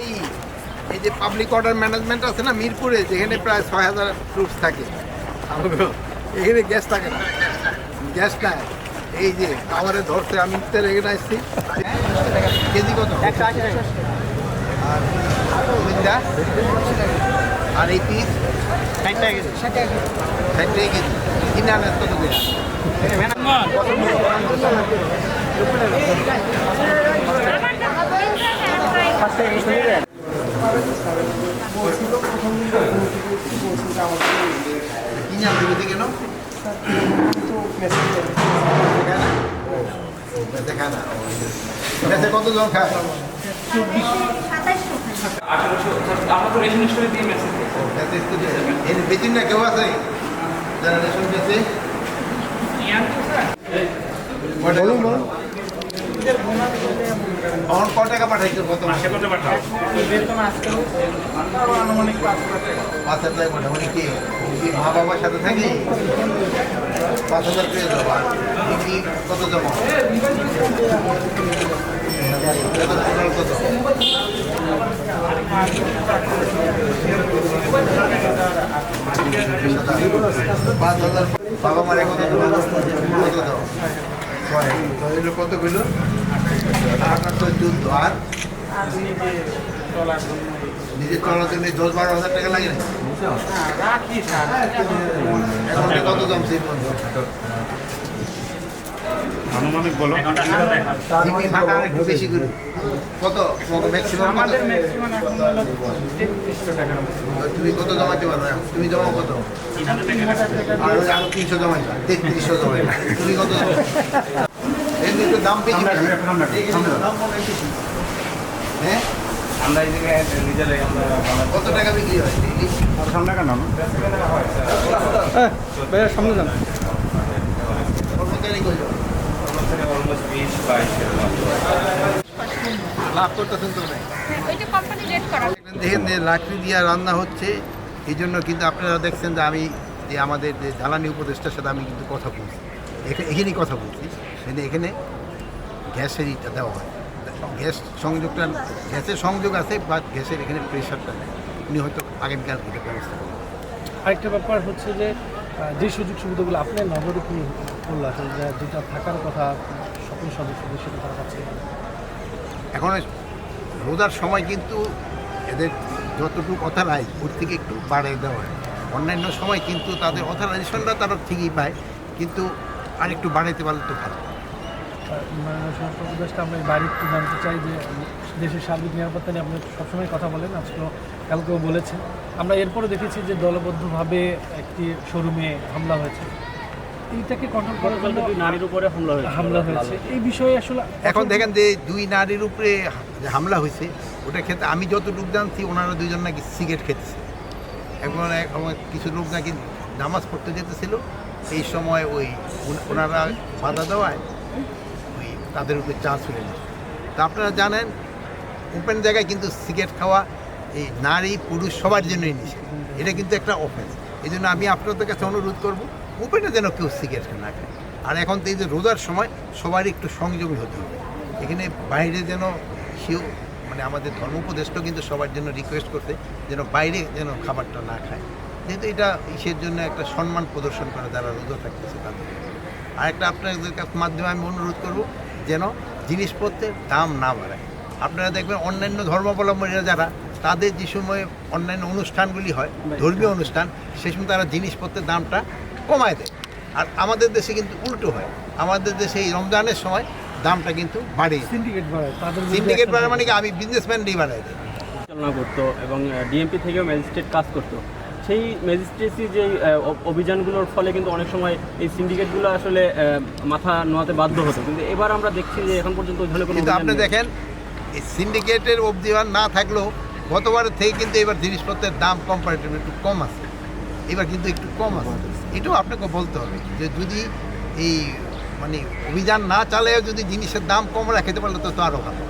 এই এই যে পাবলিক অর্ডার ম্যানেজমেন্ট আছে না, মিরপুরে, যেখানে প্রায় ছয় হাজার ট্রুপস থাকে। এখানে গ্যাস থাকে না। গ্যাস নাই। এই যে আমারে ধরছে, আমি তো এখানে আসছি কেজি কত? আর? আর এই পিস ষাট টাকা কেজি। ষাট টাকা কেজি। কিনে আনেন কত করে? কিনে আনতে কেন? দেখায় না? ও, দেখায় না। দেশে কত জন খায় আমরা তো রেশন স্টোরে দিয়ে মেসেজ। কেউ আছে যারা ক টাকা পাঠাইছো কত মাসে কত মা বাবার সাথে থাকি পাঁচ হাজার পেয়ে কি কত জমা কত পাঁচ হাজার বাবা মারে কত কত দাও ছয় কত তো যুদ্ধ আর নিজের চলার জন্য দশ বারো হাজার টাকা লাগে না কত জমছে আনুমানিক বলো। জিপি ফাঁকা আর একটু বেশি করে। কত? ম্যাক্সিমাম আমাদের ম্যাক্সিমাম এখন হলো তেত্রিশশো টাকার মতো। তুমি কত জমাতে পারো এখন? তুমি জমা কত? আর আরও তিনশো জমাই তেত্রিশশো জমাই তুমি কত এমনি একটু দাম বেশি। দাম মনে হয়। হ্যাঁ? আমরা নিজেরাই আমরা কত টাকা বিক্রি হয়? সামনে কেন? সামনে যান। কর্মচারী কইল অলমোস্ট বিশ। লাভ করতেছেন তো করা। দেখেন যে লাকড়ি দিয়ে রান্না হচ্ছে। এই জন্য কিন্তু আপনারা দেখছেন যে আমি যে আমাদের যে জ্বালানি উপদেষ্টার সাথে আমি কিন্তু কথা বলছি। এখা- এখানেই কথা বলছি। কিন্তু এখানে গ্যাসের ইটা দেওয়া হয়। গ্যাস সংযোগটা গ্যাসের সংযোগ আছে বা গ্যাসের এখানে প্রেশারটা নেই। উনি হয়তো আগামীকাল এটা ব্যবস্থা করবেন। আরেকটা ব্যাপার হচ্ছে যে যে সুযোগ সুবিধাগুলো আপনার নজরে কি করল আসলে যে যেটা থাকার কথা সকল সদস্যদের সেটা তারা পাচ্ছে। এখন রোজার সময় কিন্তু এদের যতটুকু অথরাইজ ওর থেকে একটু বাড়িয়ে দেওয়া হয়। অন্যান্য সময় কিন্তু তাদের অথরাইজেশনটা তারা ঠিকই পায় কিন্তু আর একটু বাড়াইতে পারলে তো ভালো। স্বরাষ্ট্র উপদেষ্টা আমরা বাইরে একটু জানতে চাই যে দেশের সার্বিক নিরাপত্তা নিয়ে আপনি সবসময় কথা বলেন। আজকেও কালকেও বলেছেন আমরা এরপরে দেখেছি যে দলবদ্ধভাবে একটি শোরুমে হামলা হয়েছে। এইটাকে কন্ট্রোল করার জন্য নারীর উপরে হামলা হয়েছে। হামলা হয়েছে। এই বিষয়ে আসলে এখন দেখেন যে দুই নারীর উপরে যে হামলা হয়েছে ওটা খেতে আমি যতটুকু জানছি ওনারা দুজন নাকি সিগারেট খেতেছে। এখন আমার কিছু লোক নাকি নামাজ পড়তে যেতেছিল। এই সময় ওই ওনারা বাধা দেওয়ায় ওই তাদের উপরে চান্স হয়ে তা আপনারা জানেন ওপেন জায়গায় কিন্তু সিগারেট খাওয়া এই নারী, পুরুষ সবার জন্যই নিষেধ। এটা কিন্তু একটা অফেন্স এই জন্য আমি আপনাদের কাছে অনুরোধ করব ওপেনে যেন কেউ সিগারেট না খায়। আর এখন তো এই যে রোজার সময়, সবারই একটু সংযমী হতে হবে। এখানে বাইরে যেন সেও মানে আমাদের ধর্ম উপদেষ্টা কিন্তু সবার জন্য রিকোয়েস্ট করতে যেন বাইরে যেন খাবারটা না খায়। যেহেতু এটা ইসের জন্য একটা সম্মান প্রদর্শন করে, যারা রোজা থাকতেছে তাদের। আর একটা আপনাদের মাধ্যমে আমি অনুরোধ করব, যেন জিনিসপত্রের দাম না বাড়ায়। আপনারা দেখবেন অন্যান্য ধর্মাবলম্বীরা যারা তাদের যে সময় অন্যান্য অনুষ্ঠানগুলি হয় ধর্মীয় অনুষ্ঠান সে সময় তারা জিনিসপত্রের দামটা কমায় দেয়। আর আমাদের দেশে কিন্তু উল্টো হয়। আমাদের দেশে এই রমজানের সময় দামটা কিন্তু বাড়িয়ে দেয়। সিন্ডিকেট বাড়ায় তাদের সিন্ডিকেট action মানে কি আমি বিজনেসম্যানই বাড়াই দেয় পরিচালনা করতো এবং ডিএমপি থেকেও ম্যাজিস্ট্রেট কাজ করতো। সেই ম্যাজিস্ট্রেসি যে অভিযানগুলোর ফলে কিন্তু অনেক সময় এই সিন্ডিকেটগুলো আসলে মাথা নোয়াতে বাধ্য হতো। কিন্তু এবার আমরা দেখছি যে এখন পর্যন্ত ওই ধরনের কোনো আপনি দেখেন এই সিন্ডিকেটের অবধিমান না থাকলেও গতবারের থেকে কিন্তু এবার জিনিসপত্রের দাম কম্পারেটিভ একটু কম আছে। এবার কিন্তু একটু কম আছে। এটাও আপনাকে বলতে হবে যে যদি এই মানে অভিযান না চালেও যদি জিনিসের দাম কম রাখতে পারলে তো আরও ভালো।